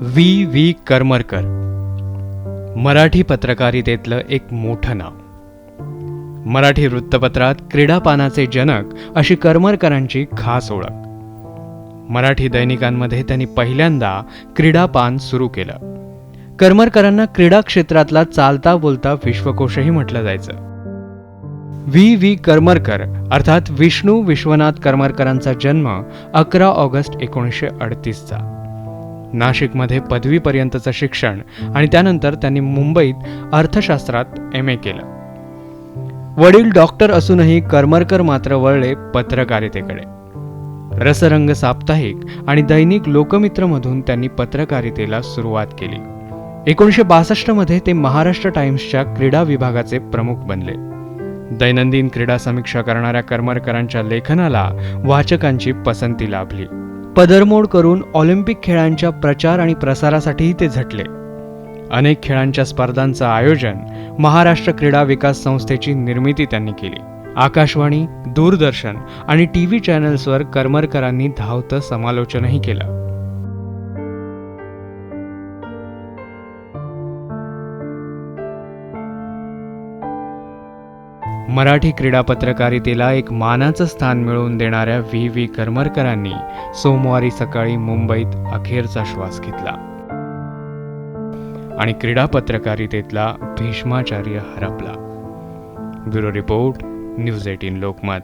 V. V. Karmarkar. Marathi पत्रकारितेतलं एक मोठं नाव. मराठी वृत्तपत्रात क्रीडापानाचे जनक अशी करमरकरांची खास ओळख. मराठी दैनिकांमध्ये त्यांनी पहिल्यांदा क्रीडापान सुरू केलं. करमरकरांना क्रीडा क्षेत्रातला चालता बोलता विश्वकोशही म्हटलं जायचं. व्ही. व्ही. करमरकर अर्थात विष्णू विश्वनाथ करमरकरांचा जन्म अकरा ऑगस्ट एकोणीसशे अडतीसचा. नाशिकमध्ये पदवीपर्यंतचं शिक्षण आणि त्यानंतर त्यांनी मुंबईत अर्थशास्त्रात एम ए केलं. वडील डॉक्टर असूनही करमरकर मात्र वळले पत्रकारितेकडे. रसरंग साप्ताहिक आणि दैनिक लोकमित्रमधून त्यांनी पत्रकारितेला सुरुवात केली. एकोणीसशे बासष्टमध्ये ते महाराष्ट्र टाइम्सच्या क्रीडा विभागाचे प्रमुख बनले. दैनंदिन क्रीडा समीक्षा करणाऱ्या करमरकरांच्या लेखनाला वाचकांची पसंती लाभली. पदरमोड करून ऑलिम्पिक खेळांच्या प्रचार आणि प्रसारासाठीही ते झटले. अनेक खेळांच्या स्पर्धांचं आयोजन महाराष्ट्र क्रीडा विकास संस्थेची निर्मिती त्यांनी केली. आकाशवाणी दूरदर्शन आणि टी व्ही चॅनल्सवर करमरकरांनी धावतं समालोचनही केलं. मराठी क्रीडा पत्रकारितेला एक मानाचं स्थान मिळवून देणाऱ्या व्ही व्ही करमरकरांनी सोमवारी सकाळी मुंबईत अखेरचा श्वास घेतला. आणि क्रीडा पत्रकारितेतला भीष्माचार्य हरपला. Bureau report news eighteen Lokmat.